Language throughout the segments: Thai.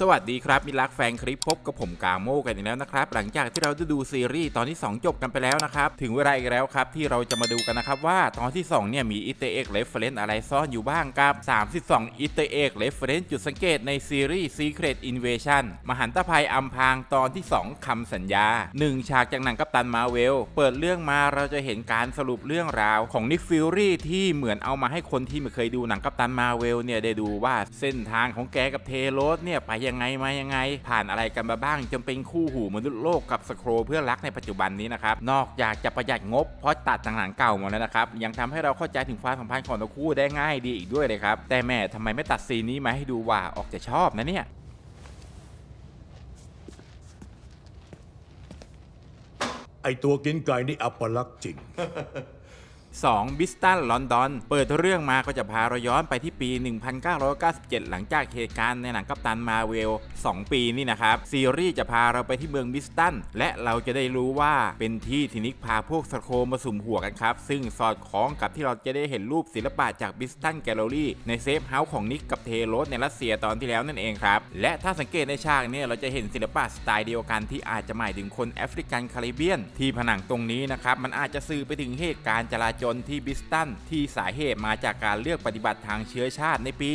สวัสดีครับมิตรรักแฟนคลิปพบกับผมกาโมกันอีกแล้วนะครับ หลังจากที่เราได้ดูซีรีส์ตอนที่ 2 จบกันไปแล้วนะครับ ถึงเวลาอีกแล้วครับ ที่เราจะมาดูกันนะครับว่าตอนที่ 2 เนี่ยมีอิตเตอร์เอ็กเรฟเฟรนซ์อะไรซ่อนอยู่บ้างกับ 32อิตเตอร์เอ็กเรฟเฟรนซ์จุดสังเกตในซีรีส์ Secret Invasion มหันตภัยอัมพางตอนที่ 2คำสัญญา 1 ฉากจากหนังกัปตันมาเวล เปิดเรื่องมาเราจะเห็นการสรุปเรื่องราวของนิกฟิลลี่ที่เหมือนเอามาให้คนที่ไม่เคยดูหนังกัปตันมาเวลเนี่ยได้ดูว่าเส้นทางของแกกับเทโรสเนี่ยไปยังไงมายังไง ผ่านอะไรกันมาบ้างจนเป็นคู่หูมนุษย์โลกกับสโครเพื่อนรักในปัจจุบันนี้นะครับนอกจากจะประหยัดงบเพราะตัดต่างหนังเก่าหมดแล้วนะครับยังทำให้เราเข้าใจถึงความสัมพันธ์ของทั้งคู่ได้ง่ายดีอีกด้วยเลยครับแต่แม่ทำไมไม่ตัดซีนนี้มาให้ดูว่าออกจะชอบนะเนี่ยไอตัวกินไก่นี่อัปลักษณ์จริง 2. บิสตันลอนดอนเปิดเรื่องมาก็จะพาเราย้อนไปที่ปี 1997 หลังจากเหตุการณ์ในหนังกัปตันมาเวล 2 ปีนี่นะครับ ซีรีส์จะพาเราไปที่เมืองบิสตัน และเราจะได้รู้ว่าเป็นที่ที่นิกพาพวกสโคมาสุ่มหัวกันครับ ซึ่งสอดคล้องกับที่เราจะได้เห็นรูปศิลปะจากบิสตันแกลเลอรี่ในเซฟเฮาส์ของนิกกับเทโรสในรัสเซียตอนที่แล้วนั่นเองครับ และถ้าสังเกตในฉากเนี่ยเราจะเห็นศิลปะสไตล์เดียวกันที่อาจจะหมายถึงคนแอฟริกันคาริเบียน ที่ผนังตรงนี้นะครับมันอาจจะสื่อไปถึงเหตุการณ์จลาจลที่บิสตันที่สาเหตุมาจากการเลือกปฏิบัติทางเชื้อชาติในปี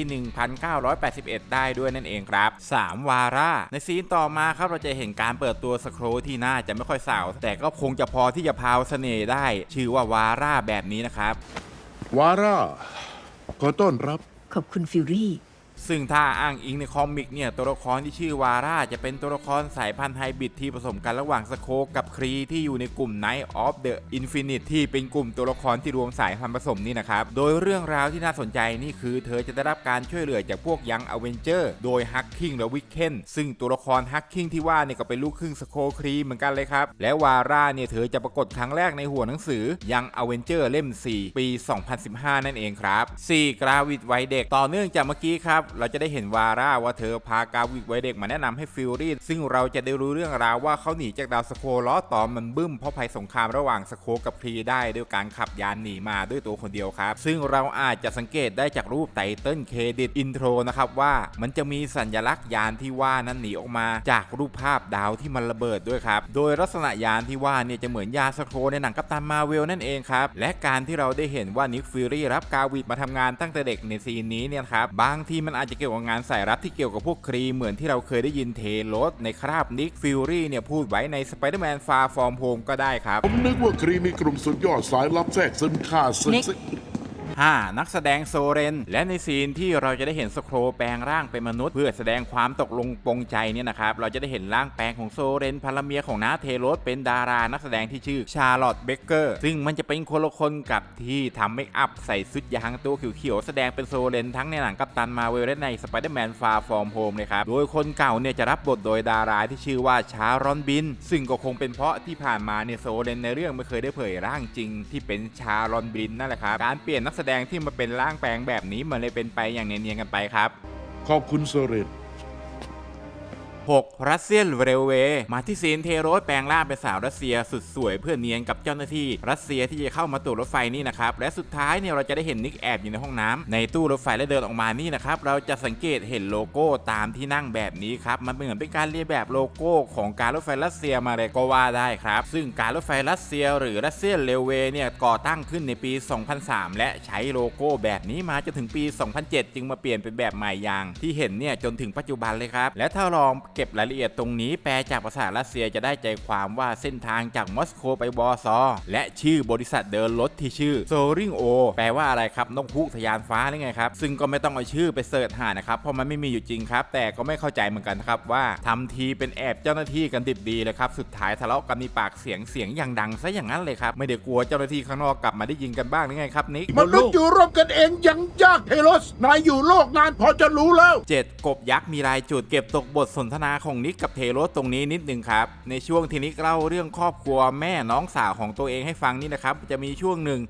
1981 ได้ด้วยนั่นเองครับ 3. วาร่า ในซีนต่อมาครับเราจะเห็นการเปิดตัวสโครที่น่าจะไม่ค่อยสาว แต่ก็คงจะพอที่จะพาวเสน่ห์ได้ ชื่อว่าวาร่าแบบนี้นะครับ วาร่าขอต้อนรับ ขอบคุณฟิวรี่ ซึ่งถ้าอ้างอิงในคอมิกเนี่ยตัวละครที่ชื่อวาร่าจะเป็นตัวละครสายพันธุ์ไฮบริดที่ผสมกันระหว่างสโคกกับครีที่อยู่ในกลุ่ม Night of the Infinite ที่เป็นกลุ่มตัวละครที่รวมสายพันธุ์ผสมนี่นะครับ โดยเรื่องราวที่น่าสนใจนี่คือเธอจะได้รับการช่วยเหลือจากพวกยังอเวนเจอร์โดยฮักคิงและวิกเคนซึ่งตัวละครฮักคิงที่ว่าเนี่ยก็เป็นลูกครึ่งสโคครีเหมือนกันเลยครับ และวาร่าเนี่ยเธอจะปรากฏครั้งแรกในหัวหนังสือยังอเวนเจอร์เล่ม 4 ปี 2015 นั่นเองครับ 4 กราวิดไวเด็กต่อเนื่องจากเมื่อกี้ครับเราจะได้เห็นวาร่าว่าเธอพากราวิดไวเด็กมาแนะนำให้ฟิลลี่ซึ่งเราจะได้รู้เรื่องราวว่าเขาหนีจากดาวสโคล้อต่อมันบึ้มเพราะภัยสงครามระหว่างสโคกับครีได้ด้วยการขับยานหนีมาด้วยตัวคนเดียวครับ ซึ่งเราอาจจะสังเกตได้จากรูปไตเติ้ลเครดิตอินโทรนะครับว่ามันจะมีสัญลักษณ์ยานที่ว่านั้นหนีออกมา จากรูปภาพดาวที่มันระเบิดด้วยครับ โดยลักษณะยานที่ว่าเนี่ยจะเหมือนยานสโคในหนังกัปตันมาเวลนั่นเองครับ และการที่เราได้เห็นว่านิกฟิลลี่รับกาวิดมาทำงานตั้งแต่เด็กในซีนนี้เนี่ยครับบางทีมันอาจจะเกี่ยวกับงานสายรับที่เกี่ยวกับพวกครีเหมือนที่เราเคยได้ยินเทโรสในคราบนิกฟิลลี่เนี่ยพูดไว้ในสไปเดอร์แมนฟาฟอร์มโฮมก็ได้ครับ ผมนึกว่าครีมีกลุ่มสุดยอดสายลับแทรกซึมฆ่าศึกนิก ซึ 5. นักแสดงโซเรน และในซีนที่เราจะได้เห็นสโครแปลงร่างเป็นมนุษย์ เพื่อแสดงความตกลงปงใจเนี่ยนะครับเราจะได้เห็นร่างแปลงของโซเรนภรรเมียของน้าเทโรสเป็นดารานักแสดงที่ชื่อชาร์ลอตเบเกอร์ซึ่งมันจะเป็นคนละคนกับที่ทำเมคอัพใส่ชุดยางตัวเขียวๆแสดงเป็นโซเรนทั้งในหนังกัปตันมาเวลและในสไปเดอร์แมนฟาฟอร์มโฮมเลยครับโดยคนเก่าเนี่ยจะรับบทโดยดาราที่ชื่อว่าชารอนบิน ซึ่งก็คงเป็นเพราะที่ผ่านมาเนี่ยโซเรนในเรื่องไม่เคยได้เผยร่างจริง ที่เป็นชารอนบินนั่นแหละครับการเปลี่ยนนักแสแสดงที่มาเป็นร่างแปลงแบบนี้มันเลยเป็นไปอย่างเนียนๆกันไปครับ ขอบคุณเซเรต 6. รัสเซียนเรลเวย์มาที่ซีนเทโรสแปลงร่างเป็นสาวรัสเซียสุดสวยเพื่อเนียนกับเจ้าหน้าที่รัสเซียที่จะเข้ามาตรวจรถไฟนี่นะครับและสุดท้ายเนี่ยเราจะได้เห็นนิกแอบอยู่ในห้องน้ำในตู้รถไฟและเดินออกมานี่นะครับเราจะสังเกตเห็นโลโก้ตามที่นั่งแบบนี้ครับมันเป็นเหมือนเป็นการเรียนแบบโลโก้ของการรถไฟรัสเซียมาเลยก็ว่าได้ครับซึ่งการรถไฟรัสเซีย หรือรัสเซียนเรลเวย์เนี่ยก่อตั้งขึ้นในปี 2003 และใช้โลโก้แบบนี้มาจนถึงปี 2007 จึงมาเปลี่ยนเป็นแบบใหม่อย่าง ที่เห็นเนี่ยจนถึงปัจจุบันเลยครับและถ้าลองเกบรายละเอียดตรงนี้แปลจากภาษารัสเซียจะได้ใจความว่าเส้นทางจากมอสโกไปวอร์ซอ และชื่อบริษัทเดินรถที่ชื่อโซริงโอแปลว่าอะไรครับนกฮูกทะยานฟ้าหรือไงครับ ซึ่งก็ไม่ต้องเอาชื่อไปเสิร์ชหานะครับ เพราะมันไม่มีอยู่จริงครับ แต่ก็ไม่เข้าใจเหมือนกันครับว่าทำทีเป็นแอบเจ้าหน้าที่กันดิบดีเลยครับ สุดท้ายทะเลาะกันมีปากเสียงเสียงอย่างดังซะอย่างนั้นเลยครับ ไม่ได้กลัวเจ้าหน้าที่ข้างนอกกลับมาได้ยินกันบ้างหรือไงครับนิกมนุษย์อยู่ร่วมกันเองยังยากเทโรสนายอยู่โลกนานพอจะรู้แล้ว 7 กบยักษ์มีลายจุดเก็บตกบทสนทนาของนิกกับเทโรสตรงนี้นิดนึงครับ ในช่วงที่นิกเล่าเรื่องครอบครัวแม่น้องสาวของตัวเองให้ฟังนี่นะครับ จะมีช่วงหนึ่ง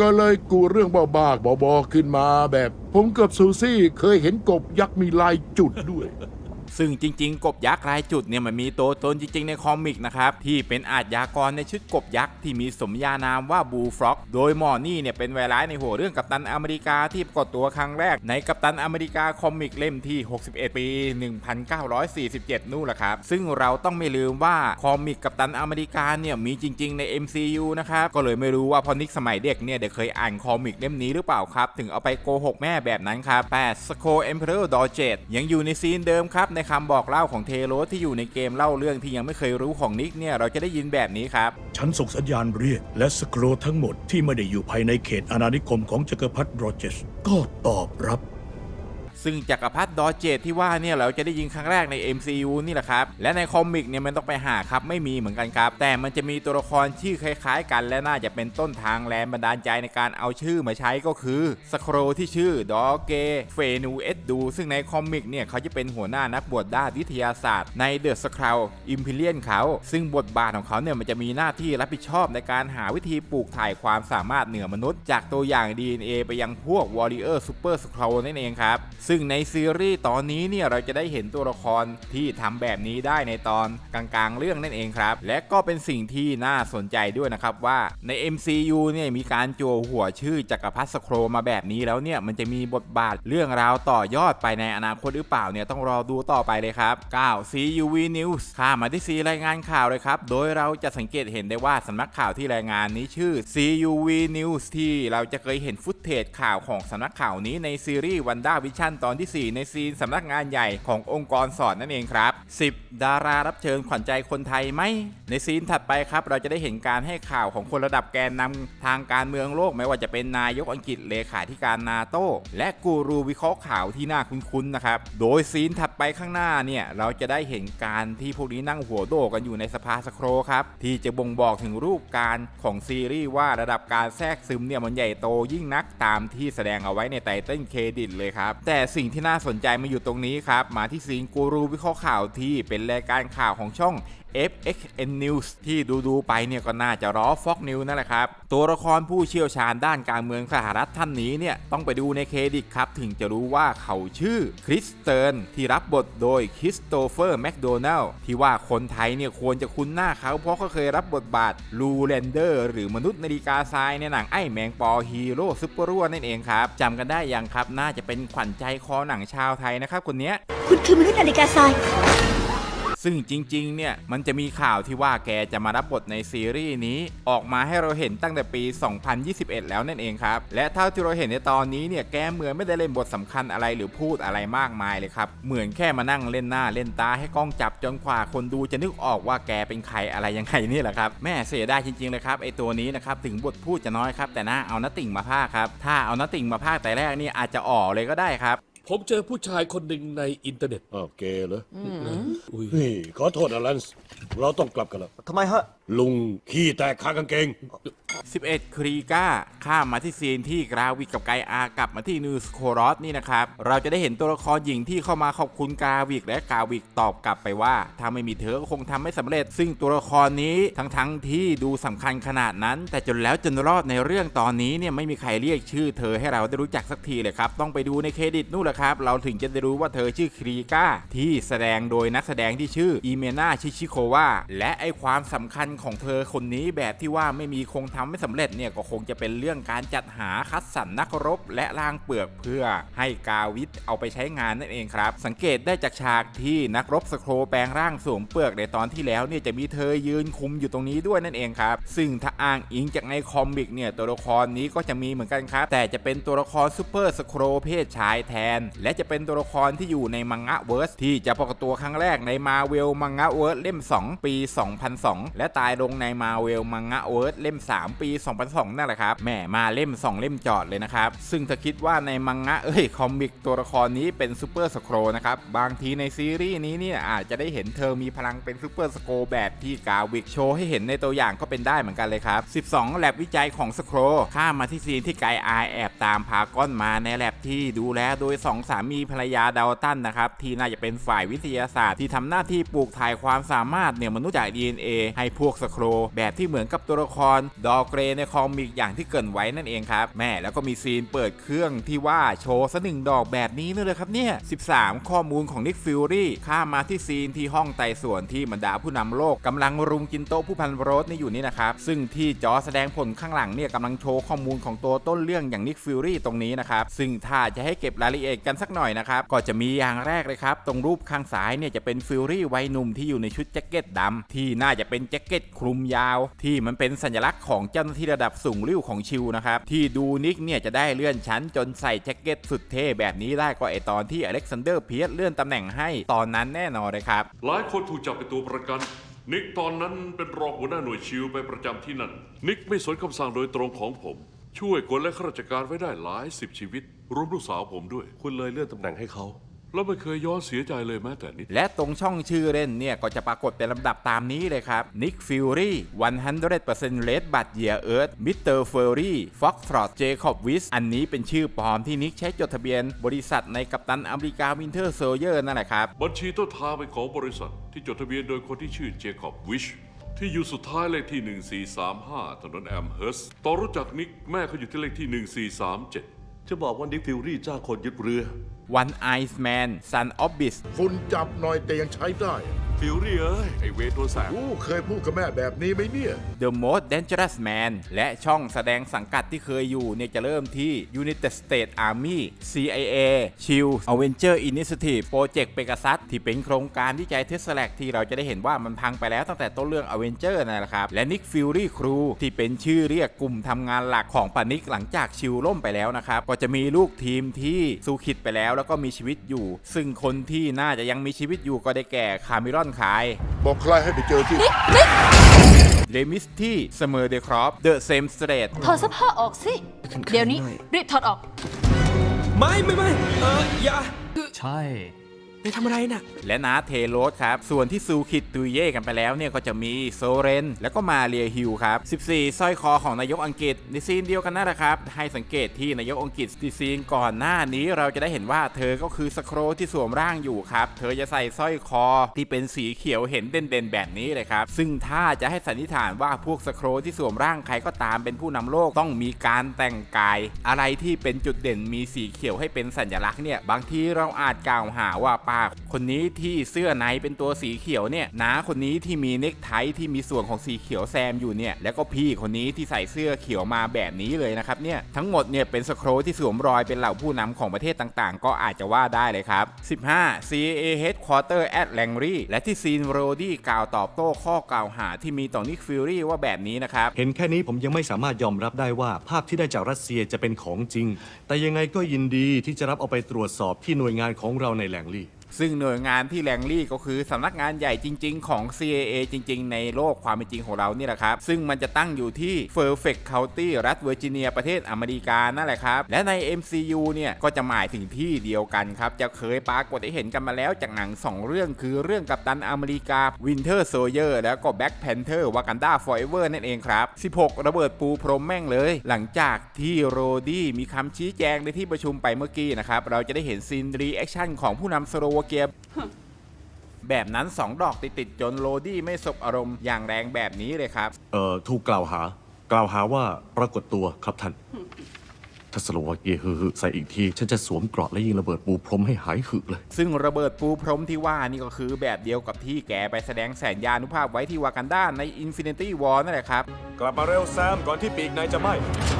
ก็เลยกูเรื่องบ้าๆบอๆขึ้นมาแบบ ผมกับซูซี่เคยเห็นกบยักษ์มีลายจุดด้วย ซึ่งจริง ๆ กบยักษ์รายจุดเนี่ยมันมีตัวตนจริง ๆ ในคอมิกนะครับที่เป็นอาชญากรในชุดกบยักษ์ที่มีสมญานามว่าบูฟร็อก โดยหมอนี่เนี่ยเป็นไวร้ายในหัวเรื่องกัปตันอเมริกาที่ปรากฏตัวครั้งแรกในกัปตันอเมริกาคอมิกเล่มที่ 61 ปี 1947 นู่นแหละครับ ซึ่งเราต้องไม่ลืมว่าคอมิกกัปตันอเมริกาเนี่ยมีจริง ๆ ใน MCU นะครับ ก็เลยไม่รู้ว่าพอนิกสมัยเด็กเนี่ยเด็กเคยอ่านคอมิกเล่มนี้หรือเปล่าครับ ถึงเอาไปโกหกแม่แบบนั้นครับ 8 s c o Emperor d o g e t ยังอยู่ในซีนเดิมครับในคำบอกเล่าของเทโรสที่อยู่ในเกมเล่าเรื่องที่ยังไม่เคยรู้ของนิกเนี่ยเราจะได้ยินแบบนี้ครับ ฉันส่งสัญญาณเรียกและสโครทั้งหมดที่ไม่ได้อยู่ภายในเขตอาณานิคมของจักรพรรดิโรเจสก็ตอบรับ ซึ่งจักรพรรดิดอเจตที่ว่าเนี่ยเราจะได้ยินครั้งแรกใน MCU นี่แหละครับ และในคอมิกเนี่ยมันต้องไปหาครับไม่มีเหมือนกันครับ แต่มันจะมีตัวละครชื่อคล้ายๆ กันและน่าจะเป็นต้นทางแรงบันดาลใจในการเอาชื่อมาใช้ก็คือสโครที่ชื่อดอเกเฟนูเอสดู ซึ่งในคอมิกเนี่ยเขาจะเป็นหัวหน้านักบวชด้านวิทยาศาสตร์ ในเดอะสคราวอิมพีเรียนเขาซึ่งบทบาทของเขาเนี่ยมันจะมีหน้าที่รับผิดชอบในการหาวิธีปลูกถ่ายความสามารถเหนือมนุษย์ จากตัวอย่าง DNA ไปยังพวก Warrior Super Scroll นั่นเองครับซึ่งในซีรีส์ตอนนี้เนี่ยเราจะได้เห็นตัวละครที่ทำแบบนี้ได้ในตอนกลางๆ เรื่องนั่นเองครับ และก็เป็นสิ่งที่น่าสนใจด้วยนะครับว่าใน MCU เนี่ยมีการจั่วหัวชื่อจักรพรรดิสโครมาแบบนี้แล้วเนี่ยมันจะมีบทบาทเรื่องราวต่อยอดไปในอนาคตหรือเปล่าเนี่ยต้องรอดูต่อไปเลยครับ 9 CUV News ข้ามมาที่ C รายงานข่าวเลยครับ โดยเราจะสังเกตเห็นได้ว่าสำนักข่าวที่รายงานนี้ชื่อ CUV News ที่เราจะเคยเห็นฟุตเทจข่าวของสำนักข่าวนี้ในซีรีส์วันด้าวิชั่นตอนที่ 4 ในซีนสำนักงานใหญ่ขององค์กรสอนนั่นเองครับ 10 ดารารับเชิญขวัญใจคนไทยไหม ในซีนถัดไปครับเราจะได้เห็นการให้ข่าวของคนระดับแกนนำทางการเมืองโลกไม่ว่าจะเป็นนายกอังกฤษเลขาธิการนาโตและกูรูวิเคราะห์ข่าวที่น่าคุ้นๆนะครับ โดยซีนถัดไปข้างหน้าเนี่ยเราจะได้เห็นการที่พวกนี้นั่งหัวโดกันอยู่ในสภาสโครครับที่จะบ่งบอกถึงรูปการของซีรีส์ว่าระดับการแทรกซึมเนี่ยมันใหญ่โตยิ่งนักตามที่แสดงเอาไว้ในไตเติ้ลเครดิตเลยครับแต่สิ่งที่น่าสนใจมาอยู่ตรงนี้ครับมาที่ซีนกูรูวิเคราะห์ข่าวที่เป็นรายการข่าวของช่อง FXN News ที่ดูดูๆไปเนี่ยก็น่าจะล้อ Fox News นั่นแหละครับ ตัวละครผู้เชี่ยวชาญด้านการเมืองสหรัฐท่านนี้เนี่ยต้องไปดูในเครดิตครับ ถึงจะรู้ว่าเขาชื่อคริสเติร์นที่รับบทโดยคริสโตเฟอร์แมคโดนัลที่ว่าคนไทยเนี่ยควรจะคุ้นหน้าเขาเพราะเขาเคยรับบทบาทลูแลนเดอร์หรือมนุษย์นาฬิกาทรายในหนังไอ้แมงปอฮีโร่ซุปเปอร์รั่วนั่นเองครับจำกันได้ยังครับน่าจะเป็นขวัญใจคอหนังชาวไทยนะครับคนนี้คุณคือมนุษย์นาฬิกาทราย ซึ่งจริงๆ เนี่ยมันจะมีข่าวที่ว่าแกจะมารับบทในซีรีส์นี้ ออกมาให้เราเห็นตั้งแต่ปี 2021 แล้วนั่นเองครับ และเท่าที่เราเห็นในตอนนี้เนี่ยแกเหมือนไม่ได้เล่นบทสำคัญอะไรหรือพูดอะไรมากมายเลยครับ เหมือนแค่มานั่งเล่นหน้าเล่นตาให้กล้องจับจนกว่าคนดูจะนึกออกว่าแกเป็นใครอะไรยังไงนี่แหละครับแม่เสียดายจริงๆเลยครับไอตัวนี้นะครับถึงบทพูดจะน้อยครับแต่น่าเอานัตติ่งมาพากครับถ้าเอานัตติ่งมาพากแต่แรกนี่อาจจะอ่อเลยก็ได้ครับ ผมเจอผู้ชายคนหนึ่งในอินเทอร์เน็ต อ้าวเกย์เหรออุ้ยนี่ขอโทษนะแลนส์เราต้องกลับกันแล้วทำไมฮะ ลุงขี้แตกคากางเกง 11ครีก้าข้ามมาที่ซีนที่กราวิกกับไกอากลับมาที่นิวสโครอสนี่นะครับ เราจะได้เห็นตัวละครหญิงที่เข้ามาขอบคุณกราวิกและกราวิกตอบกลับไปว่า ถ้าไม่มีเธอก็คงทำไม่สำเร็จ ซึ่งตัวละครนี้ทั้งๆที่ดูสำคัญขนาดนั้น แต่จนแล้วจนรอดในเรื่องตอนนี้เนี่ยไม่มีใครเรียกชื่อเธอให้เราได้รู้จักสักทีเลยครับ ต้องไปดูในเครดิตนู่นแหละครับ เราถึงจะได้รู้ว่าเธอชื่อครีก้าที่แสดงโดยนักแสดงที่ชื่ออีเมนาชิชิโควาและไอความสำคัญของเธอคนนี้แบบที่ว่าไม่มีคงทำไม่สำเร็จเนี่ยก็คงจะเป็นเรื่องการจัดหาคัดสรรนักรบ และล่างเปลือกเพื่อให้กาวิทเอาไปใช้งานนั่นเองครับ สังเกตได้จากฉากที่นักรบสโครแปลงร่างสวมเปลือกในตอนที่แล้วเนี่ยจะมีเธอยืนคุมอยู่ตรงนี้ด้วยนั่นเองครับ ซึ่งถ้าอ้างอิงจากในคอมิกเนี่ยตัวละครนี้ก็จะมีเหมือนกันครับ แต่จะเป็นตัวละครซูเปอร์สโครเพศชายแทน และจะเป็นตัวละครที่อยู่ในมังงะเวิร์สที่จะปรากฏตัวครั้งแรกในมาเวลมังงะเวิร์สเล่ม 2 ปี 2002 และตายลงในมาเวลมังงะเวิร์สเล่ม 3 ปี 2002 นั่นแหละครับแหมมาเล่ม 2 เล่มจอดเลยนะครับ ซึ่งถ้าคิดว่าในมังงะเอ้ยคอมิกตัวละครนี้เป็นซูเปอร์สโครนะครับ บางทีในซีรีส์นี้เนี่ยอาจจะได้เห็นเธอมีพลังเป็นซูเปอร์สโครแบบที่กาวิกโชว์ให้เห็นในตัวอย่างก็เป็นได้เหมือนกันเลยครับ 12 แลบวิจัยของสโครข้ามมาที่ซีนที่ไกอายแอบตามพาก้อนมาในแลบที่ดูแลโดย 2 สามีภรรยาดาวตันนะครับที่น่าจะเป็นฝ่ายวิทยาศาสตร์ที่ทำหน้าที่ปลูกถ่ายความสามารถเหนี่ยมนุษย์จาก DNA ให้พวกสโครแบบที่เหมือนกับตัวละครดอเกรในคอมิกอย่างที่เกินไว้นั่นเองครับ แม่แล้วก็มีซีนเปิดเครื่องที่ว่าโชว์สหนึ่งดอกแบบนี้นี่เลยครับเนี่ย 13 ข้อมูลของนิกฟิลลี่ข้ามาที่ซีนที่ห้องไต่สวนที่บรรดาผู้นำโลกกำลังรุมกินโต๊ะผู้พันโรสนี่อยู่นี่นะครับ ซึ่งที่จอแสดงผลข้างหลังเนี่ยกำลังโชว์ข้อมูลของตัวต้นเรื่องอย่างนิกฟิลลี่ตรงนี้นะครับ ซึ่งถ้าจะให้เก็บรายละเอียดกันสักหน่อยนะครับ ก็จะมีอย่างแรกเลยครับ ตรงรูปข้างซ้ายเนี่ยจะเป็นฟิลลี่วัยหนุ่มที่อยู่ในชุดแจ็คเก็ตดำที่น่าจะเป็นแจ็คเก็ตคลุมยาว ที่มันเป็นสัญลักษณ์ของเจ้าหน้าที่ระดับสูงริ้วของชิวนะครับ ที่ดูนิกเนี่ยจะได้เลื่อนชั้นจนใส่แจ็คเก็ตสุดเท่แบบนี้ได้ก็ไอตอนที่อเล็กซานเดอร์เพียสเลื่อนตำแหน่งให้ตอนนั้นแน่นอนเลยครับ หลายคนถูกจับเป็นตัวประกัน นิกตอนนั้นเป็นรองหัวหน้าหน่วยชิวไปประจำที่นั่น นิกไม่สนคำสั่งโดยตรงของผม ช่วยคนและข้าราชการไว้ได้หลายสิบชีวิตรวมลูกสาวผมด้วย คุณเลยเลื่อนตำแหน่งให้เขา แล้วไม่เคยย้อนเสียใจเลยแม้แต่นิด และตรงช่องชื่อเล่นเนี่ย ก็จะปรากฏเป็นลำดับตามนี้เลยครับ Nick Fury 100% Red Bud Year Earth Mr. Fury Foxtrot Jacob Wiss อันนี้เป็นชื่อปลอมที่นิกใช้จดทะเบียนบริษัทในกัปตันอเมริกา Winter Soldier นั่นแหละครับ บัญชีต้นทางเป็นของบริษัทที่จดทะเบียนโดยคนที่ชื่อเจคอบวิชที่อยู่สุดท้ายเลขที่ 1435ถนนแอมเฮิร์สตอนรู้จักนิกแม่เขาอยู่ที่เลขที่ 1437 จะบอกว่านิกฟิลรี่จ้างคนยึดเรือ One Eyes Man Son of Beast คุณจับหน่อยแต่ยังใช้ได้ ฟิลรี่เอ้ย ไอเวทตัวแสบโอ้เคยพูดกับแม่แบบนี้ไหมเนี่ย The Most Dangerous Man และช่องแสดงสังกัดที่เคยอยู่เนี่ยจะเริ่มที่ United States Army CIA Shield Avenger Initiative Project Pegasus ที่เป็นโครงการวิจัยเทสแลกที่เราจะได้เห็นว่ามันพังไปแล้วตั้งแต่ต้นเรื่อง Avenger นั่นแหละครับ และ Nick Fury Crew ที่เป็นชื่อเรียกกลุ่มทำงานหลักของปานิกหลังจากชิลล่มไปแล้วนะครับ ก็จะมีลูกทีมที่สู้ขิดไปแล้วแล้วก็มีชีวิตอยู่ ซึ่งคนที่น่าจะยังมีชีวิตอยู่ก็ได้แก่คาร์มิรอนคาย บอกใครให้ไปเจอที่เลมิสที่เสมอเดครอปเดอะเซมสเตรทถอดเสื้อผ้าออกสิ เดี๋ยวนี้รีบถอดออก ไม่ไม่ไม่เอออย่า ใช่ ไม่ทำอะไรน่ะ และนาเทโรสครับ ส่วนที่ซูคิดตุยเย่กันไปแล้วเนี่ยก็จะมีโซเรน แล้วก็มาเรียฮิลครับ 14สร้อยคอของนายกอังกฤษในซีนเดียวกันนั่นแหละครับ ให้สังเกตที่นายกอังกฤษที่ซีนก่อนหน้านี้เราจะได้เห็นว่าเธอก็คือสโครที่สวมร่างอยู่ครับ เธอจะใส่สร้อยคอที่เป็นสีเขียวเห็นเด่นๆแบบนี้เลยครับ ซึ่งถ้าจะให้สันนิษฐานว่าพวกสโครที่สวมร่างใครก็ตามเป็นผู้นำโลกต้องมีการแต่งกาย อะไรที่เป็นจุดเด่นมีสีเขียวให้เป็นสัญลักษณ์เนี่ยบางทีเราอาจกล่าวหาว่าป้าคนนี้ที่เสื้อในเป็นตัวสีเขียวเนี่ยน้าคนนี้ที่มีเนคไทที่มีส่วนของสีเขียวแซมอยู่เนี่ยแล้วก็พี่คนนี้ที่ใส่เสื้อเขียวมาแบบนี้เลยนะครับเนี่ยทั้งหมดเนี่ยเป็นสโครที่สวมรอยเป็นเหล่าผู้นำของประเทศต่างๆ ก็อาจจะว่าได้เลยครับ 15 CIA Headquarter at Langley และที่ซีนโรดี้กล่าวตอบโต้ข้อกล่าวหาที่มีต่อนิกฟิลลี่ว่าแบบนี้นะครับ เห็นแค่นี้ผมยังไม่สามารถยอมรับได้ว่าภาพที่ได้จากรัสเซียจะเป็นของจริง แต่ยังไงก็ยินดีที่จะรับเอาไปตรวจสอบที่หน่วยงานของเราในแหล่งลี่ ซึ่งหน่วยงานที่แรงลี่ก็คือสำนักงานใหญ่จริง ๆ ของ CAA จริง ๆ ในโลกความเป็นจริงของเรานี่แหละครับ ซึ่งมันจะตั้งอยู่ที่ Fairfax County รัฐเวอร์จิเนียประเทศอเมริกานั่นแหละครับ และใน MCU เนี่ยก็จะหมายถึงที่เดียวกันครับ จะเคยปรากฏให้เห็นกันมาแล้วจากหนัง 2 เรื่องคือเรื่องกับตันอเมริกา Winter Soldier แล้วก็ Black Panther Wakanda Forever นั่นเองครับ 16 ระเบิดปูพรมแม่งเลย หลังจากที่โรดี้มีคำชี้แจงในที่ประชุมไปเมื่อกี้นะครับเราจะได้เห็นซีนรีแอคชั่นของผู้นำสโลวเกียแบบนั้น 2 ดอกติดๆจนโรดี้ไม่สบอารมณ์อย่างแรงแบบนี้เลยครับ เอ่อถูกกล่าวหา กล่าวหาว่าปรากฏตัวครับท่าน ถ้าสโลวาเกียฮือๆใส่อีกที ฉันจะสวมเกราะและยิงระเบิดปูพรมให้หายหึเลย ซึ่งระเบิดปูพรมที่ว่านี่ก็คือแบบเดียวกับที่แกไปแสดงแสนยานุภาพไว้ที่วากันดาใน Infinity War นั่นแหละครับ กลับมาเร็วแซมก่อนที่ปีกนายจะไหม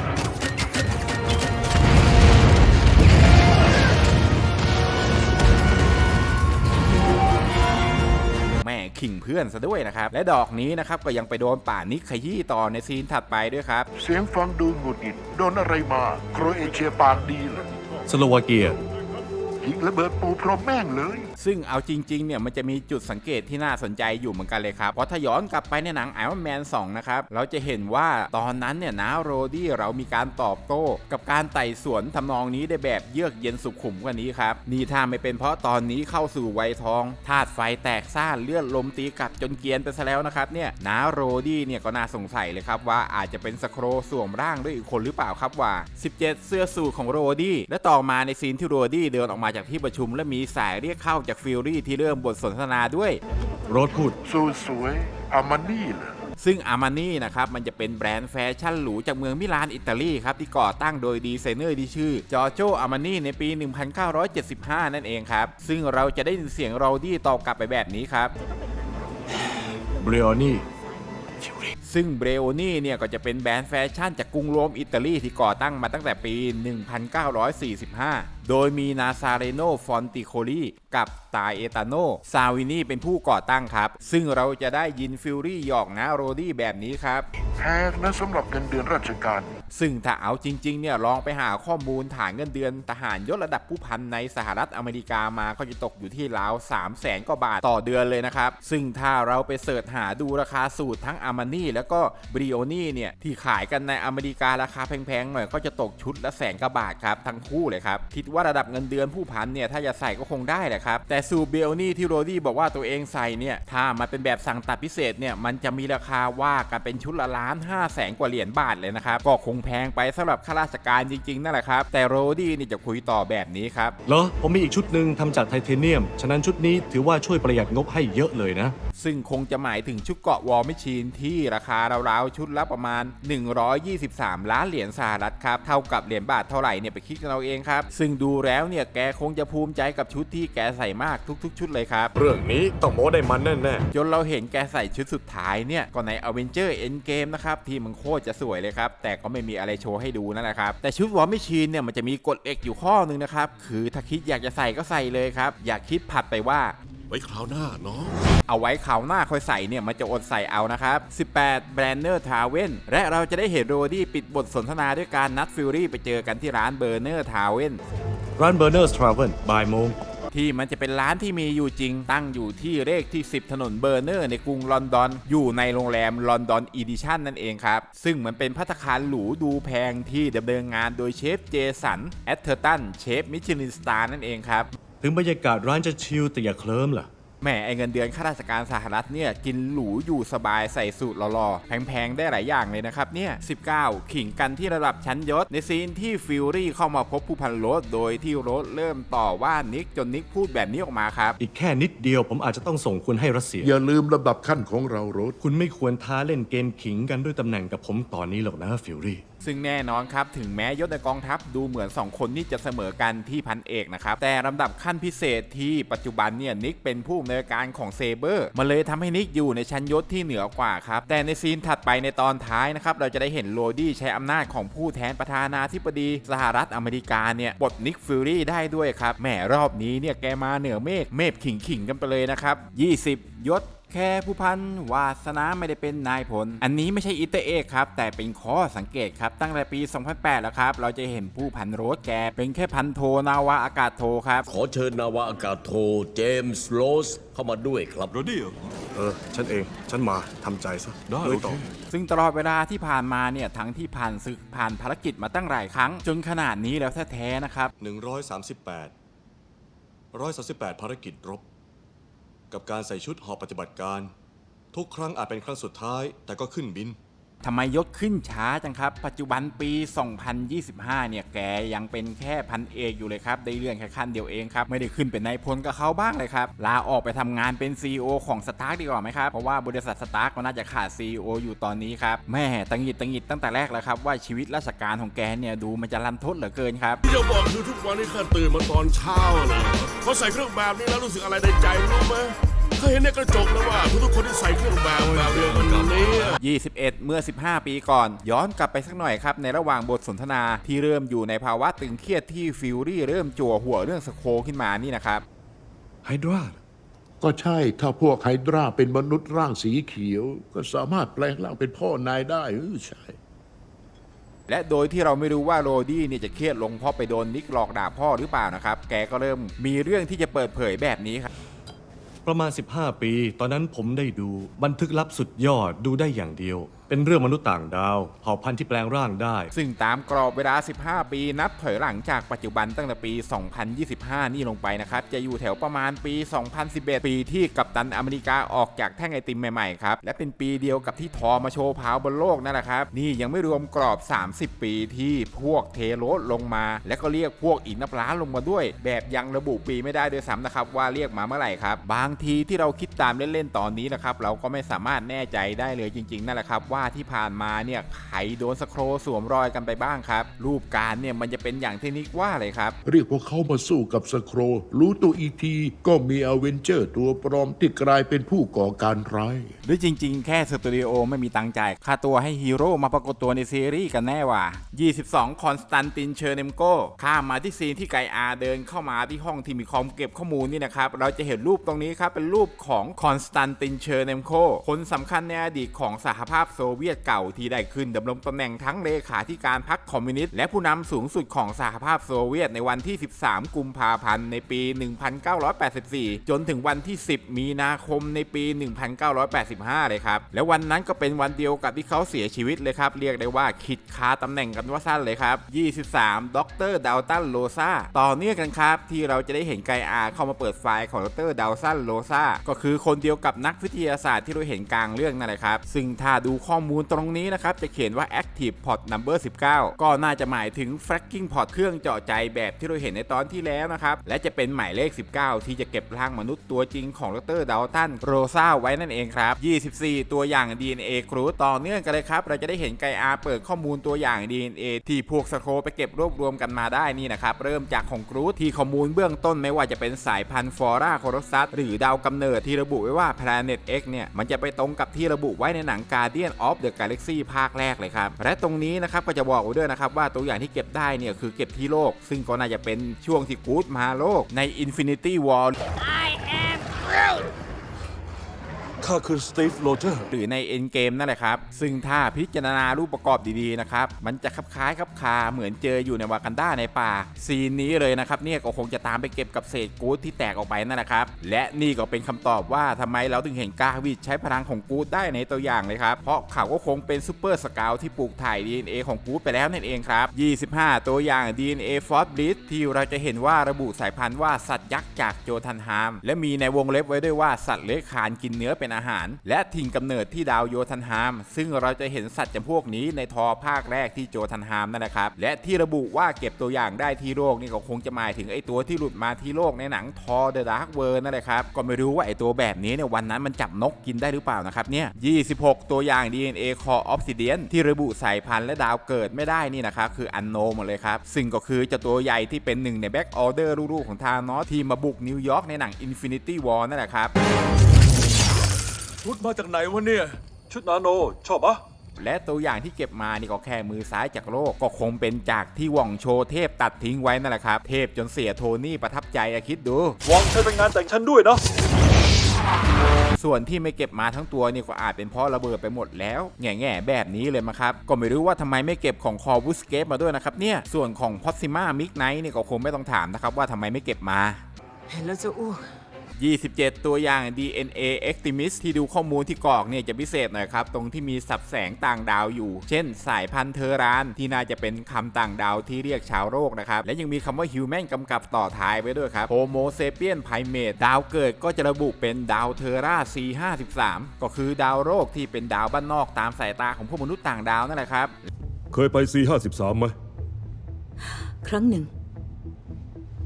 แม่ ขิงเพื่อนซะด้วยนะครับ และดอกนี้นะครับก็ยังไปโดนป่านิกขยี้ต่อในซีนถัดไปด้วยครับ เสียงฟังดูหงุดหงิดโดนอะไรมา โครเอเชียปากดีเลยสโลวาเกีย ยิงระเบิดปูพรมแม่งเลย ซึ่งเอาจริงๆเนี่ยมันจะมีจุดสังเกตที่น่าสนใจอยู่เหมือนกันเลยครับเพราะถ้าย้อนกลับไปในหนังไอรอนแมน2นะครับเราจะเห็นว่าตอนนั้นเนี่ยนะโรดี้เรามีการตอบโต้ กับการไต่สวนทำนองนี้ได้แบบเยือกเย็นสุขุมกว่านี้ครับนี่ถ้าไม่เป็นเพราะตอนนี้เข้าสู่วัยทองธาตุไฟแตกซ่านเลือดลมตีกลับจนเกียนไปซะแล้วนะครับเนี่ยนะโรดี้เนี่ยก็น่าสงสัยเลยครับว่าอาจจะเป็นสโครสวมร่างด้วยอีกคนหรือเปล่าครับว่า 17 เสื้อสูทของโรดี้และต่อมาในซีนที่โรดี้เดินออกมาจากที่ประชุมและมีสายเรียกเข้าจากฟิลลี่ที่เริ่มบทสนทนาด้วยโรดพูดสูตรสวยอามานี่เหรอซึ่งอามานี่นะครับมันจะเป็นแบรนด์แฟชั่นหรูจากเมืองมิลานอิตาลีครับที่ก่อตั้งโดยดีไซเนอร์ที่ชื่อจอร์โจอามานี่ในปี 1975 นั่นเองครับ ซึ่งเราจะได้ยินเสียงโรดี้ตอบกลับไปแบบนี้ครับเบรอนี่ซึ่งเบรโอนี่เนี่ยก็จะเป็นแบรนด์แฟชั่นจากกรุงโรมอิตาลีที่ก่อตั้งมาตั้งแต่ปี 1945 โดยมีนาซาเรโนฟอนติโคลีกับตาเอตาโนซาวินีเป็นผู้ก่อตั้งครับ ซึ่งเราจะได้ยินฟิลลี่หยอกนะโรดี้แบบนี้ครับแพงนะสำหรับเงินเดือนราชการ ซึ่งถ้าเอาจริงๆเนี่ยลองไปหาข้อมูลฐานเงินเดือนทหารยศระดับผู้พันในสหรัฐอเมริกามาก็จะตกอยู่ที่ราว3 0 0แสนกว่าบาทต่อเดือนเลยนะครับ ซึ่งถ้าเราไปเสิร์ชหาดูราคาสูตรทั้งอามานี่แล้วก็บริโอนี่เนี่ยที่ขายกันในอเมริการาคาแพงๆหน่อยก็จะตกชุดละแสนกว่าบาทครับทั้งคู่เลยครับคิดว่าระดับเงินเดือนผู้พันเนี่ยถ้าจะใส่ก็คงได้แหละครับ แต่สูเบลนี่ที่โรดี้บอกว่าตัวเองใส่เนี่ยถ้ามันเป็นแบบสั่งตัดพิเศษเนี่ยมันจะมีราคาว่ากันเป็นชุดละล้านห้าแสนกว่าเหรียญบาทเลยนะครับก็คงแพงไปสำหรับข้าราชการจริงๆนั่นแหละครับแต่โรดี้นี่จะคุยต่อแบบนี้ครับเหรอผมมีอีกชุดหนึ่งทำจากไทเทเนียม ฉะนั้นชุดนี้ถือว่าช่วยประหยัดงบให้เยอะเลยนะ ซึ่งคงจะหมายถึงชุดเกาะวอลมิชีนที่ราคาราวๆชุดละประมาณ 123 ล้านเหรียญสหรัฐครับ เท่ากับเหรียญบาทเท่าไหร่เนี่ยไปคิดกันเอาเองครับ ซึ่งดูแล้วเนี่ยแกคงจะภูมิใจกับชุดที่แกใส่มากทุก ๆ ชุดเลยครับ เรื่องนี้ต้องโม้ได้มันแน่จนเราเห็นแกใส่ชุดสุดท้ายเนี่ยก็ใน a v e n g e r Endgame นะครับที่มันโคตรจะสวยเลยครับ แต่ก็ไม่มีอะไรโชว์ให้ดูนั่นแหละครับ แต่ชุดวอร์มชีนเนี่ยมันจะมีกฎเอกอยู่ข้อหนึ่งนะครับคือถ้าคิดอยากจะใส่ก็ใส่เลยครับอย่าคิดผัดไปว่า ไว้คราวหน้าน้องเอาไว้คราวหน้าค่อยใส่เนี่ยมันจะอดใส่เอานะครับ 18 b r a n n e r t a w e n และเราจะได้เห็นโรดี้ปิดบทสนทนาด้วยการนัดฟิลลี่ไปเจอกันที่ร้านเบอร์เนอร์ทาวเวนๆร้านเบอร์เนอร์สทราเวลบ่ายโมงที่มันจะเป็นร้านที่มีอยู่จริง ตั้งอยู่ที่เลขที่ 10 ถนนเบอร์เนอร์ในกรุงลอนดอน อยู่ในโรงแรมลอนดอนอีดิชันนั่นเองครับ ซึ่งมันเป็นพัตตาคารหรูดูแพงที่ดำเนินงานโดยเชฟเจสันแอตเทอร์ตันเชฟมิชลินสตาร์นั่นเองครับ ถึงบรรยากาศร้านจะชิลแต่อย่าเคลิ้มล่ะ แหมไอเงินเดือนข้าราชการสหรัฐเนี่ยกินหรูอยู่สบายใส่สูตรหล่อๆ แพงๆ ได้หลายอย่างเลยนะครับเนี่ย19 ขิงกันที่ระดับชั้นยศ ในซีนที่ฟิลลี่เข้ามาพบผู้พันโรสโดยที่โรสเริ่มต่อว่านิกจนนิกพูดแบบนี้ออกมาครับ อีกแค่นิดเดียวผมอาจจะต้องส่งคุณให้รัสเซีย อย่าลืมลำดับขั้นของเราโรส คุณไม่ควรท้าเล่นเกมขิงกันด้วยตำแหน่งกับผมตอนนี้หรอกนะฟิลลี่ ซึ่งแน่นอนครับถึงแม้ยศในกองทัพดูเหมือน 2 คนนี่จะเสมอกันที่พันเอกนะครับแต่ลำดับขั้นพิเศษที่ปัจจุบันเนี่ยนิกเป็นผู้อำนวยการของเซเบอร์มันเลยทำให้นิกอยู่ในชั้นยศที่เหนือกว่าครับแต่ในซีนถัดไปในตอนท้ายนะครับเราจะได้เห็นโรดี้ใช้อำนาจของผู้แทนประธานาธิบดีสหรัฐอเมริกาเนี่ยปลดนิกฟิลลี่ได้ด้วยครับแหมรอบนี้เนี่ยแกมาเหนือเมฆเมฆขิงขิงๆกันไปเลยนะครับ 20 ยศ แค่ผู้พันวาสนาไม่ได้เป็นนายพลอันนี้ไม่ใช่อิตเตอร์เอกครับ แต่เป็นข้อสังเกตครับตั้งแต่ปี 2008 แล้วครับ เราจะเห็นผู้พันโรสแกเป็นแค่พันโทนาวาอากาศโทครับ ขอเชิญนาวาอากาศโทเจมส์โรสเข้ามาด้วยครับ โรดี้เออ ฉันเอง ฉันมาทำใจซะได้ลุยโอต่อเค ซึ่งตลอดเวลาที่ผ่านมาเนี่ยทั้งที่ผ่านศึกผ่านภารกิจมาตั้งหลายครั้ง จนขนาดนี้แล้วแท้ๆนะครับ 138 138 ภารกิจรบ กับการใส่ชุดหอปฏิบัติการ ทุกครั้งอาจเป็นครั้งสุดท้าย แต่ก็ขึ้นบิน ทำไมยศขึ้นช้าจังครับ ปัจจุบันปี 2025 เนี่ย แกยังเป็นแค่พันเอกอยู่เลยครับ ได้เลื่อนแค่ขั้นเดียวเองครับ ไม่ได้ขึ้นเป็นนายพลกับเขาบ้างเลยครับ ลาออกไปทำงานเป็น CEO ของสตาร์ดีกว่าไหมครับ เพราะว่าบริษัทสตาร์ก็น่าจะขาด CEO อยู่ตอนนี้ครับ แม่ตังหิดตังหิดตั้งแต่แรกแล้วครับ ว่าชีวิตราชการของแกเนี่ยดูมันจะรันทดเหลือเกินครับที่จะบอกคือทุกวันนี้ข้าตื่นมาตอนเช้าเลยพอใส่เครื่องแบบนี้แล้วรู้สึกอะไรในใจรู้ไหม ข้าเห็นในกระจกแล้วว่าทุกๆคนที่ใส่เครื่องแบบแบบเดียวกันนี้ 21 เมื่อ 15 ปีก่อน ย้อนกลับไปสักหน่อยครับ ในระหว่างบทสนทนาที่เริ่มอยู่ในภาวะตึงเครียดที่ฟิลลี่เริ่มจั่วหัวเรื่องสโคขึ้นมานี่นะครับ ไฮดราก็ใช่ถ้าพวกไฮดราเป็นมนุษย์ร่างสีเขียว ก็สามารถแปลงร่างเป็นพ่อนายได้เออใช่ และโดยที่เราไม่รู้ว่าโรดี้เนี่ยจะเครียดลงเพราะไปโดนนิกหลอกด่าพ่อหรือเปล่านะครับ แกก็เริ่มมีเรื่องที่จะเปิดเผยแบบนี้ครับ ประมาณ 15 ปี ตอนนั้นผมได้ดูบันทึกลับสุดยอดดูได้อย่างเดียว เป็นเรื่องมนุษย์ต่างดาว เผ่าพันธุ์ที่แปลงร่างได้ ซึ่งตามกรอบเวลา 15 ปี นับถอยหลังจากปัจจุบันตั้งแต่ปี 2025 นี่ลงไปนะครับ จะอยู่แถวประมาณปี 2011 ปีที่กัปตันอเมริกาออกจากแท่งไอติมใหม่ๆครับ และเป็นปีเดียวกับที่ทอมาโชว์พาวบนโลกนั่นแหละครับ นี่ยังไม่รวมกรอบ 30 ปีที่พวกเทโรสลงมา และก็เรียกพวกอีกนับล้าลงมาด้วย แบบยังระบุปีไม่ได้ด้วยซ้ำนะครับว่าเรียกมาเมื่อไหร่ครับ บางทีที่เราคิดตามเล่นๆตอนนี้นะครับเราก็ไม่สามารถแน่ใจได้เลยจริงๆนั่นแหละครับว่าที่ผ่านมาเนี่ยใครโดนสโครสวมรอยกันไปบ้างครับ รูปการเนี่ยมันจะเป็นอย่างที่นิกว่าเลยครับ เรียกพวกเขามาสู้กับสโคร รู้ตัวอีกทีก็มีอเวนเจอร์ตัวปลอมที่กลายเป็นผู้ก่อการร้ายหรือจริง ๆ แค่สตูดิโอไม่มีตังค์จ่ายค่าตัวให้ฮีโร่มาปรากฏตัวในซีรีส์กันแน่ว่ะ22 คอนสแตนตินเชอร์เนมโกข้ามมาที่ซีนที่ไกอาเดินเข้ามาที่ห้องที่มีคอมเก็บข้อมูลนี่นะครับ เราจะเห็นรูปตรงนี้ครับเป็นรูปของคอนสแตนตินเชอร์เนมโกคนสำคัญในอดีตของสหภาพโซเวียตเก่าที่ได้ขึ้นดำรงตำแหน่งทั้งเลขาธิการพรรคคอมมิวนิสต์และผู้นำสูงสุดของสหภาพโซเวียตในวันที่ 13 กุมภาพันธ์ในปี 1984 จนถึงวันที่ 10 มีนาคมในปี 1985 เลยครับ และวันนั้นก็เป็นวันเดียวกับที่เขาเสียชีวิตเลยครับ เรียกได้ว่าคิดคาตำแหน่งกันว่าสั้นเลยครับ 23 ดรดาวตันโลซาต่อเนื่องกันครับ ที่เราจะได้เห็นไกอาเข้ามาเปิดไฟล์ของดรดาวตันโลซาก็คือคนเดียวกับนักวิทยาศาสตร์ที่เราเห็นกลางเรื่องนั่นแหละครับ ซึ่งถ้าดูข้อมูลตรงนี้นะครับ จะเขียนว่า active port number 19 ก็น่าจะหมายถึง fracking port เครื่องเจาะใจแบบที่เราเห็นในตอนที่แล้วนะครับ และจะเป็นหมายเลข 19 ที่จะเก็บร่างมนุษย์ตัวจริงของดรดาวตันโรซาไว้นั่นเองครับ 24 ตัวอย่าง DNA ครูต่อเนื่องกันเลยครับ เราจะได้เห็นไกอาเปิดข้อมูลตัวอย่าง DNA ที่พวกสโคไปเก็บรวบรวมกันมาได้นี่นะครับเริ่มจากของกรูที่ข้อมูลเบื้องต้นไม่ว่าจะเป็นสายพันธุ์ฟอร่าโครซัสหรือดาวกำเนิดที่ระบุไว้ว่า Planet X เนี่ยมันจะไปตรงกับที่ระบุไว้ในหนัง Guardian of the Galaxy ภาคแรกเลยครับ และตรงนี้นะครับก็จะบอกไว้ด้วยนะครับว่าตัวอย่างที่เก็บได้เนี่ยคือเก็บที่โลก ซึ่งก็น่าจะเป็นช่วงที่กู๊ดมาโลกใน Infinity War ข้าคือสตีฟโรเจอร์หรือใน End Game นั่นแหละครับ ซึ่งถ้าพิจารณารูปประกอบดีๆนะครับ มันจะคลับคล้ายคลับคาเหมือนเจออยู่ในวากันดาในป่า ซีนนี้เลยนะครับเนี่ยก็คงจะตามไปเก็บกับเศษกู๊ดที่แตกออกไปนั่นแหละครับ และนี่ก็เป็นคำตอบว่าทำไมเราถึงเห็นกาวิดใช้พลังของกู๊ดได้ในตัวอย่างเลยครับ เพราะเขาก็คงเป็นซูเปอร์สกาวที่ปลูกถ่าย DNA ของกู๊ดไปแล้วนั่นเองครับ 25 ตัวอย่าง DNA f o r บ b l i t ที่เราจะเห็นว่าระบุสายพันธุ์ว่าสัตว์ยักษ์จากโจทันฮาม และมีในวงเล็บไว้ด้วยว่าสัตว์เลื้อยคานกินเนื้อเป็นอาหาร และถิ่นกำเนิดที่ดาวโยทันฮาม ซึ่งเราจะเห็นสัตว์จำพวกนี้ในทอภาคแรกที่โจทันฮามนั่นแหละครับ และที่ระบุว่าเก็บตัวอย่างได้ที่โลกนี่ก็คงจะหมายถึงไอตัวที่หลุดมาที่โลกในหนังทอเดอะดาร์กเวิร์นั่นแหละครับก็ไม่รู้ว่าไอตัวแบบนี้เนี่ยวันนั้นมันจับนกกินได้หรือเปล่านะครับเนี่ย 26 ตัวอย่าง DNA Core Obsidian ที่ระบุสายพันธุ์และดาวเกิดไม่ได้นี่นะครับคืออันโนหมดเลยครับซึ่งก็คือเจ้าตัวใหญ่ที่เป็นหนึ่งในแบ็กออเดอร์ลูกๆของทานอสที่มาบุกนิวยอร์กในหนัง Infinity War นั่นแหละครับ ชุดมาจากไหนวะเนี่ย ชุดนาโน ชอบปะและตัวอย่างที่เก็บมานี่ก็แค่มือซ้ายจากโลกก็คงเป็นจากที่หว่องโชว์เทพตัดทิ้งไว้นั่นแหละครับ เทพจนเสียโทนี่ประทับใจอะคิดดูวางใช้เป็นงานแต่งฉันด้วยนะส่วนที่ไม่เก็บมาทั้งตัวนี่ก็อาจเป็นเพราะระเบิดไปหมดแล้วแง่ๆแบบนี้เลยมาครับ ก็ไม่รู้ว่าทำไมไม่เก็บของคอบูสเกปมาด้วยนะครับเนี่ย ส่วนของพอ s ซิมามิกไนท์นี่ก็คงไม่ต้องถามนะครับว่าทำไมไม่เก็บมา เห็นแล้วจะอ้วก 27 ตัวอย่าง DNA Extremis ที่ดูข้อมูลที่กรอกเนี่ยจะพิเศษหน่อยครับ ตรงที่มีสับแสงต่างดาวอยู่ เช่น สายพันธุ์เทอราน ที่น่าจะเป็นคำต่างดาวที่เรียกชาวโลกนะครับ และยังมีคำว่า Human กำกับต่อท้ายไว้ด้วยครับ Homo sapien primate ดาวเกิดก็จะระบุเป็นดาวเทอร่า C53 ก็คือดาวโลกที่เป็นดาวบ้านนอกตามสายตาของพวกมนุษย์ต่างดาวนั่นแหละครับเคยไป C53 ไหมครั้งหนึ่ง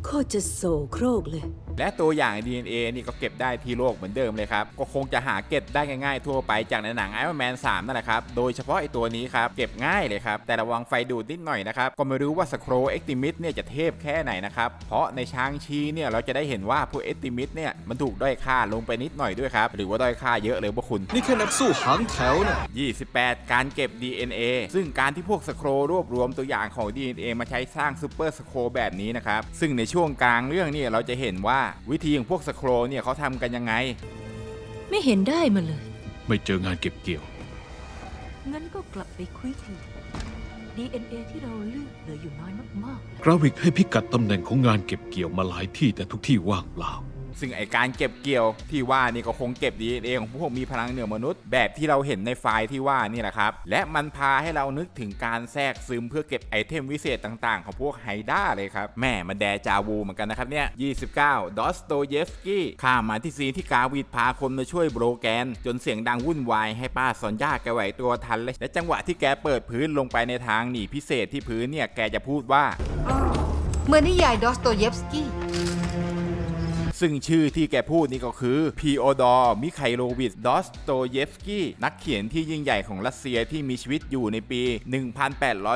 โคตรจะโศโครกเลย และตัวอย่าง DNA นี่ก็เก็บได้ที่โลกเหมือนเดิมเลยครับ ก็คงจะหาเก็บได้ง่ายๆ ทั่วไปจากในหนัง Iron Man 3 นั่นแหละครับ โดยเฉพาะไอตัวนี้ครับ เก็บง่ายเลยครับ แต่ระวังไฟดูดนิดหน่อยนะครับ ก็ไม่รู้ว่าสโครเอ็กติมิสเนี่ยจะเทพแค่ไหนนะครับ เพราะในช้างชีเนี่ยเราจะได้เห็นว่าพวกเอ็กติมิสเนี่ยมันถูกด้อยค่าลงไปนิดหน่อยด้วยครับ หรือว่าด้อยค่าเยอะเลยพวกคุณ นี่แค่นักสู้หางแถวนะ28 การเก็บ DNA ซึ่งการที่พวกสโครรวบรวมตัวอย่างของ DNA มาใช้สร้างซูเปอร์สโครแบบนี้นะครับซึ่งในช่วงกลางเรื่องเนี่ยเราจะเห็นว่าวิธีของพวกสโครเนี่ยเขาทำกันยังไง ไม่เห็นได้มาเลย ไม่เจองานเก็บเกี่ยว งั้นก็กลับไปคุยที DNA ที่เราเลือกเหลืออยู่น้อยมากกราวิกให้พิกัดตำแหน่งของงานเก็บเกี่ยวมาหลายที่แต่ทุกที่ว่างเปล่า ซึ่งไอการเก็บเกี่ยวที่ว่านี่ก็คงเก็บ DNA ของพวกมีพลังเหนือมนุษย์ แบบที่เราเห็นในไฟล์ที่ว่านี่แหละครับ และมันพาให้เรานึกถึงการแทรกซึมเพื่อเก็บไอเทมวิเศษต่างๆ ของพวกไฮด้าเลยครับ แม่มันแดจาวูเหมือนกันนะครับเนี่ย29 ดอสโตเยฟสกี้ข้ามมาที่ซีนที่กาวิดพาคนมาช่วยโบรแกน จนเสียงดังวุ่นวายให้ป้าซอนย่าแกไหวตัวทันเลยและจังหวะที่แกเปิดพื้นลงไปในทางหนีพิเศษที่พื้นเนี่ยแกจะพูดว่าเหมือนนิยายดอสโตเยฟสกี้ ซึ่งชื่อที่แกพูดนี่ก็คือพีโอดอร์มิไคโลวิชดอสโตเยฟสกี้นักเขียนที่ยิ่งใหญ่ของรัสเซียที่มีชีวิตอยู่ในปี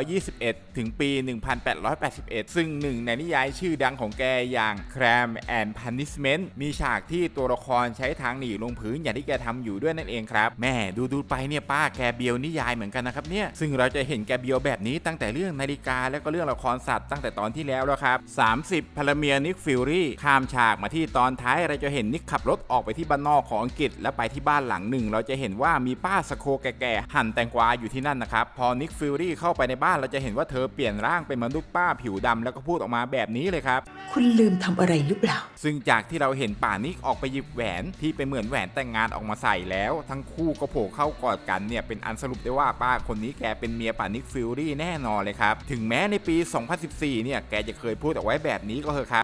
1821 ถึงปี 1881 ซึ่งหนึ่งในนิยายชื่อดังของแกอย่าง Crime and Punishment มีฉากที่ตัวละครใช้ทางหนีลงพื้นอย่างที่แกทำอยู่ด้วยนั่นเองครับ แม่ดูดูไปเนี่ยป้าแกเบียวนิยายเหมือนกันนะครับเนี่ย ซึ่งเราจะเห็นแกเบียวแบบนี้ตั้งแต่เรื่องนาฬิกาแล้วก็เรื่องละครสัตว์ตั้งแต่ตอนที่แล้วแล้วครับ 30พลเมียนิกฟิลลี่ข้ามฉากมาที่ตอนท้ายเราจะเห็นนิกขับรถออกไปที่บ้านนอกของอังกฤษ และไปที่บ้านหลังหนึ่ง เราจะเห็นว่ามีป้าสโคแก่ๆหั่นแตงกวาอยู่ที่นั่นนะครับ พอนิกฟิลลี่เข้าไปในบ้านเราจะเห็นว่าเธอเปลี่ยนร่างเป็นมนุษย์ป้าผิวดำแล้วก็พูดออกมาแบบนี้เลยครับคุณลืมทำอะไรหรือเปล่า ซึ่งจากที่เราเห็นป่านิกออกไปหยิบแหวนที่เป็นเหมือนแหวนแต่งงานออกมาใส่แล้ว ทั้งคู่ก็โผล่เข้ากอดกันเนี่ยเป็นอันสรุปได้ว่าป้าคนนี้แกเป็นเมียป่านิกฟิลลี่แน่นอนเลยครับ ถึงแม้ในปี 2014 เนี่ยแกจะเคยพูดเอาไว้แบบนี้ก็เถอะครับ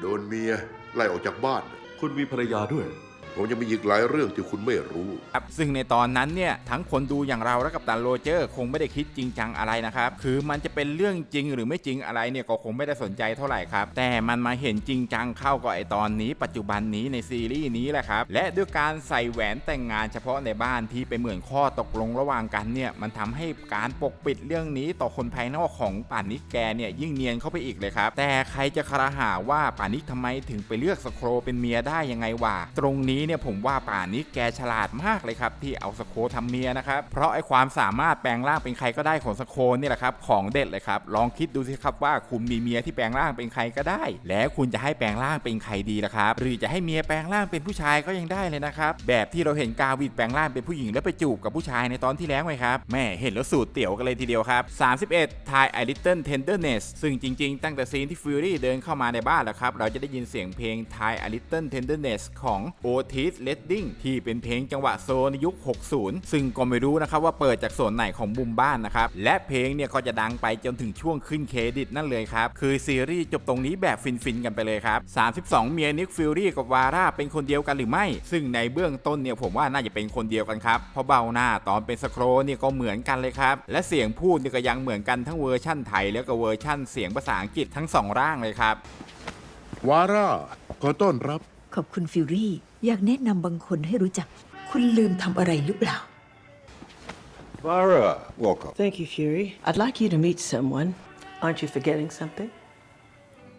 โดนเมีย ไล่ออกจากบ้าน คุณมีภรรยาด้วย ผมยังมีอีกหลายเรื่องที่คุณไม่รู้ครับซึ่งในตอนนั้นเนี่ยทั้งคนดูอย่างเราและกับตันโรเจอร์ คงไม่ได้คิดจริงจังอะไรนะครับคือมันจะเป็นเรื่องจริงหรือไม่จริงอะไรเนี่ยก็คงไม่ได้สนใจเท่าไหร่ครับแต่มันมาเห็นจริงจังเข้ากับไอตอนนี้ ปัจจุบันนี้ในซีรีส์นี้แหละครับและด้วยการใส่แหวนแต่งงานเฉพาะในบ้านที่เป็นเหมือนข้อตกลงระหว่างกันเนี่ยมันทำให้การปกปิดเรื่องนี้ต่อคนภายนอกของป่านิกแกเนี่ยยิ่งเนียนเข้าไปอีกเลยครับแต่ใครจะคาราหาว่าป่านิกทำไมถึงไปเลือกสโครเป็นเมียได้ยังไงวะตรงนี้เนี่ยผมว่าป่านิกแกฉลาดมากเลยครับที่เอาสโครทำเมียนะครับเพราะไอความสามารถแปลงร่างเป็นใครก็ได้ของสโคนี่แหละครับของเด็ดเลยครับลองคิดดูสิครับว่าคุณมีเมียที่แปลงร่างเป็นใครก็ได้ แล้วคุณจะให้แปลงร่างเป็นใครดีล่ะครับหรือจะให้เมียแปลงร่างเป็นผู้ชายก็ยังได้เลยนะครับแบบที่เราเห็นกาวิดแปลงร่างเป็นผู้หญิงแล้วไปจูบกับผู้ชายในตอนที่แล้วไงครับแม่เห็นแล้วสูตรเตี๋ยวกันเลยทีเดียวครับ 31 Thai I Little Tenderness ซึ่งจริงๆ ตั้งแต่ซีนที่ฟิวรี่เดินเข้ามาในบ้านแล้วครับเราจะได้ยินเสียงเพลง Thai I Little Tenderness ของ Otis Redding ที่เป็นเพลงจังหวะโซในยุค 60 ซึ่งก็ไม่รู้นะครับว่าเปิดจากโซนไหนของบุมบ้านนะครับ และเพลงเนี่ยก็จะดังไปจนถึงช่วงขึ้นเครดิตนั่นเลยครับ คือซีรีส์จบตรงนี้แบบฟินๆกันไปเลยครับ 32 เมียนิกฟิลลี่กับวาร่าเป็นคนเดียวกันหรือไม่ ซึ่งในเบื้องต้นเนี่ยผมว่าน่าจะเป็นคนเดียวกันครับ เพราะเบ้าหน้าตอนเป็นสโครเนี่ยก็เหมือนกันเลยครับ และเสียงพูดเนี่ยก็ยังเหมือนกันทั้งเวอร์ชั่นไทย แล้วก็เวอร์ชั่นเสียงภาษาอังกฤษทั้งสองร่างเลยครับวาร่าขอต้อนรับ ขอบคุณฟิวรี่ อยากแนะนำบางคนให้รู้จัก คุณลืมทำอะไรหรือเปล่า Vara, welcome. Thank you, Fury. I'd like you to meet someone. Aren't you forgetting something?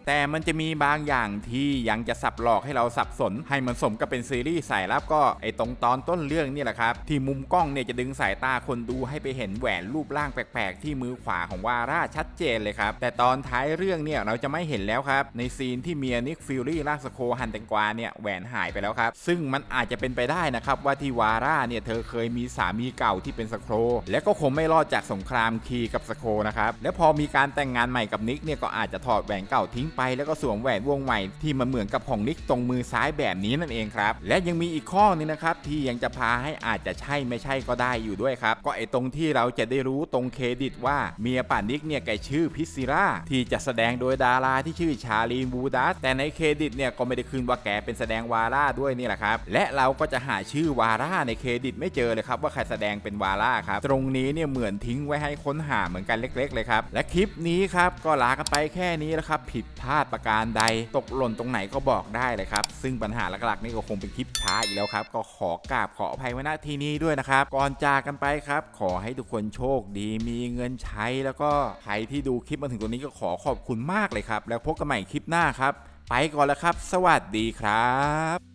แต่มันจะมีบางอย่างที่ยังจะสับหลอกให้เราสับสน ให้มันสมกับเป็นซีรีส์สายลับก็ไอตรงตอนต้นเรื่องนี่แหละครับ ที่มุมกล้องเนี่ยจะดึงสายตาคนดูให้ไปเห็นแหวนรูปร่างแปลกๆ ที่มือขวาของวาร่าชัดเจนเลยครับ แต่ตอนท้ายเรื่องเนี่ยเราจะไม่เห็นแล้วครับ ในซีนที่เมียนิกฟิลลี่ลากสโคฮันแตงกวาเนี่ยแหวนหายไปแล้วครับ ซึ่งมันอาจจะเป็นไปได้นะครับว่าที่วาร่าเนี่ยเธอเคยมีสามีเก่าที่เป็นสโครและก็คงไม่รอดจากสงครามคีกับสโคนะครับและพอมีการแต่งงานใหม่กับนิกเนี่ยก็อาจจะถอดแหวนเก่าทิ้งไปแล้วก็สวมแหวนวงใหม่ที่มันเหมือนกับของนิกตรงมือซ้ายแบบนี้นั่นเองครับ และยังมีอีกข้อนึงนะครับที่ยังจะพาให้อาจจะใช่ไม่ใช่ก็ได้อยู่ด้วยครับ ก็ไอตรงที่เราจะได้รู้ตรงเครดิตว่าเมียป่านิกเนี่ยแกชื่อพิซซิราที่จะแสดงโดยดาราที่ชื่อชาลีนบูดัสแต่ในเครดิตเนี่ยก็ไม่ได้ขึ้นว่าแกเป็นแสดงวาร่าด้วยนี่แหละครับ และเราก็จะหาชื่อวาร่าในเครดิตไม่เจอเลยครับว่าใครแสดงเป็นวาร่าครับ ตรงนี้เนี่ยเหมือนทิ้งไว้ให้ค้นหาเหมือนกันเล็ก ๆ เลยครับ และคลิปนี้ครับก็ลากันไปแค่นี้แล้วครับผิดพลาดประการใดตกหล่นตรงไหนก็บอกได้เลยครับ ซึ่งปัญหาหลักๆนี่ก็คงเป็นคลิปช้าอีกแล้วครับ ก็ขอกราบขออภัยไว้ณที่นี้ด้วยนะครับ ก่อนจากกันไปครับ ขอให้ทุกคนโชคดีมีเงินใช้แล้วก็ใครที่ดูคลิปมาถึงตรงนี้ก็ขอขอบคุณมากเลยครับ แล้วพบกันใหม่คลิปหน้าครับ ไปก่อนแล้วครับ สวัสดีครับ